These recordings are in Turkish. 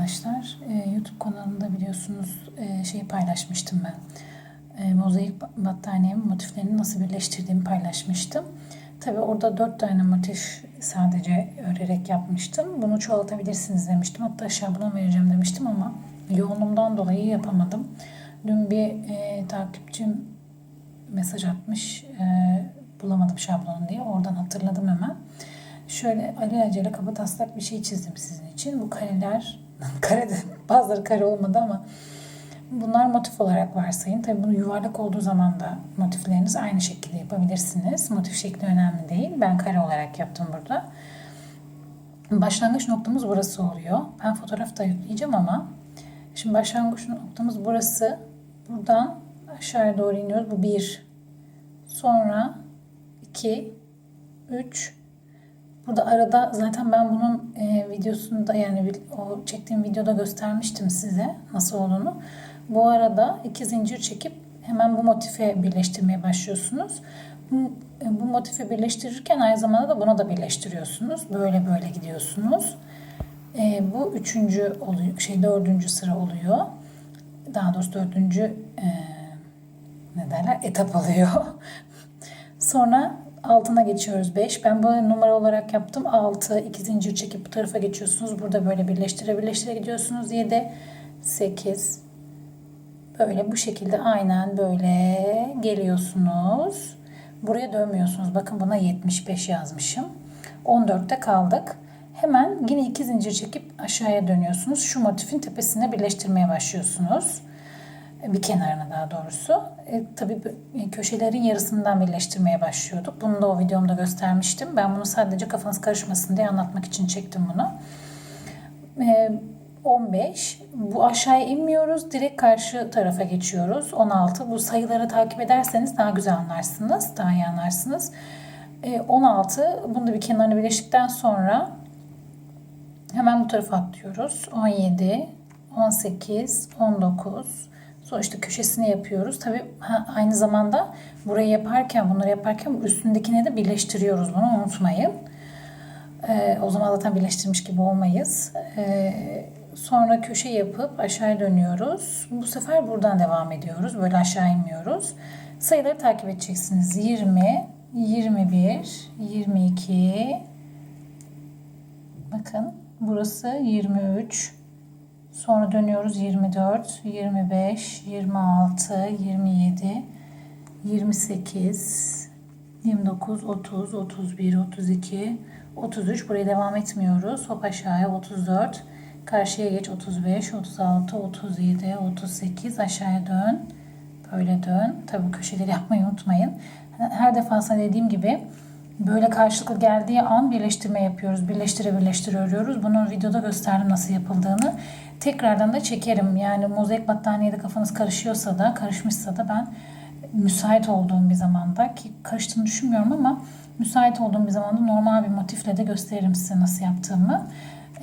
arkadaşlar. Ee, YouTube kanalımda biliyorsunuz e, şeyi paylaşmıştım ben. E, mozaik battaniyemin motiflerini nasıl birleştirdiğimi paylaşmıştım. Tabi orada dört tane motif sadece örerek yapmıştım. Bunu çoğaltabilirsiniz demiştim. Hatta şablon vereceğim demiştim ama yoğunluğumdan dolayı yapamadım. Dün bir e, takipçim mesaj atmış. E, bulamadım şablonu diye. Oradan hatırladım hemen. Şöyle alelacele kaba taslak bir şey çizdim sizin için. Bu kareler, kare de, bazıları kare olmadı ama bunlar motif olarak varsayın. Tabii bunu yuvarlak olduğu zaman da motifleriniz aynı şekilde yapabilirsiniz. Motif şekli önemli değil. Ben kare olarak yaptım burada. Başlangıç noktamız burası oluyor. Ben fotoğraf da yükleyeceğim ama şimdi başlangıç noktamız burası. Buradan aşağıya doğru iniyoruz. Bu bir. Sonra iki, üç, Burada arada zaten ben bunun e, videosunda yani o çektiğim videoda göstermiştim size nasıl olduğunu. Bu arada iki zincir çekip hemen bu motife birleştirmeye başlıyorsunuz. Bu, e, bu motifi birleştirirken aynı zamanda da buna da birleştiriyorsunuz. Böyle böyle gidiyorsunuz. E, bu üçüncü oluyor, şey dördüncü sıra oluyor. Daha doğrusu dördüncü e, ne derler etap oluyor. Sonra altına geçiyoruz 5. Ben böyle numara olarak yaptım. 6, 2 zincir çekip bu tarafa geçiyorsunuz. Burada böyle birleştire birleştire gidiyorsunuz. 7, 8. Böyle bu şekilde aynen böyle geliyorsunuz. Buraya dönmüyorsunuz. Bakın buna 75 yazmışım. 14'te kaldık. Hemen yine iki zincir çekip aşağıya dönüyorsunuz. Şu motifin tepesine birleştirmeye başlıyorsunuz bir kenarına daha doğrusu. E, tabii köşelerin yarısından birleştirmeye başlıyorduk. Bunu da o videomda göstermiştim. Ben bunu sadece kafanız karışmasın diye anlatmak için çektim bunu. E, 15. Bu aşağıya inmiyoruz. Direkt karşı tarafa geçiyoruz. 16. Bu sayıları takip ederseniz daha güzel anlarsınız. Daha iyi anlarsınız. E, 16. Bunu da bir kenarına birleştikten sonra hemen bu tarafa atlıyoruz. 17, 18, 19, İşte köşesini yapıyoruz. Tabii ha, aynı zamanda burayı yaparken, bunları yaparken üstündekine de birleştiriyoruz bunu unutmayın. Ee, o zaman zaten birleştirmiş gibi olmayız. Ee, sonra köşe yapıp aşağıya dönüyoruz. Bu sefer buradan devam ediyoruz. Böyle aşağı inmiyoruz. Sayıları takip edeceksiniz. 20, 21, 22, bakın burası 23, Sonra dönüyoruz 24, 25, 26, 27, 28, 29, 30, 31, 32, 33. Buraya devam etmiyoruz. Hop aşağıya 34. Karşıya geç 35, 36, 37, 38. Aşağıya dön. Böyle dön. Tabi köşeleri yapmayı unutmayın. Her defasında dediğim gibi böyle karşılıklı geldiği an birleştirme yapıyoruz. Birleştire birleştire örüyoruz. Bunu videoda gösterdim nasıl yapıldığını. Tekrardan da çekerim. Yani mozaik battaniyede kafanız karışıyorsa da, karışmışsa da ben müsait olduğum bir zamanda ki karıştığını düşünmüyorum ama müsait olduğum bir zamanda normal bir motifle de gösteririm size nasıl yaptığımı.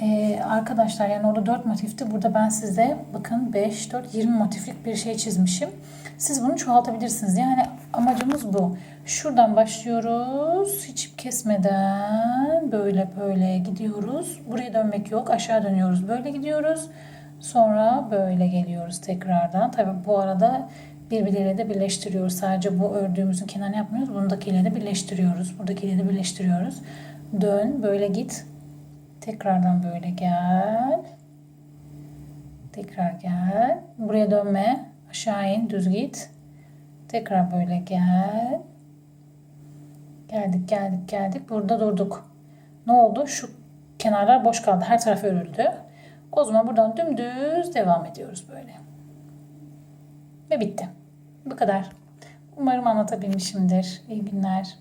Ee, arkadaşlar yani orada 4 motifti. Burada ben size bakın 5, 4, 20 motiflik bir şey çizmişim. Siz bunu çoğaltabilirsiniz. Yani amacımız bu. Şuradan başlıyoruz. Hiç kesmeden böyle böyle gidiyoruz. Buraya dönmek yok. Aşağı dönüyoruz. Böyle gidiyoruz. Sonra böyle geliyoruz tekrardan. Tabi bu arada birbirleriyle de birleştiriyoruz. Sadece bu ördüğümüzün kenarını yapmıyoruz. Bundakiyle de birleştiriyoruz. Buradakiyle de birleştiriyoruz. Dön. Böyle git. Tekrardan böyle gel. Tekrar gel. Buraya dönme. Aşağı in. Düz git. Tekrar böyle gel. Geldik geldik geldik. Burada durduk. Ne oldu? Şu kenarlar boş kaldı. Her taraf örüldü. O zaman buradan dümdüz devam ediyoruz böyle. Ve bitti. Bu kadar. Umarım anlatabilmişimdir. İyi günler.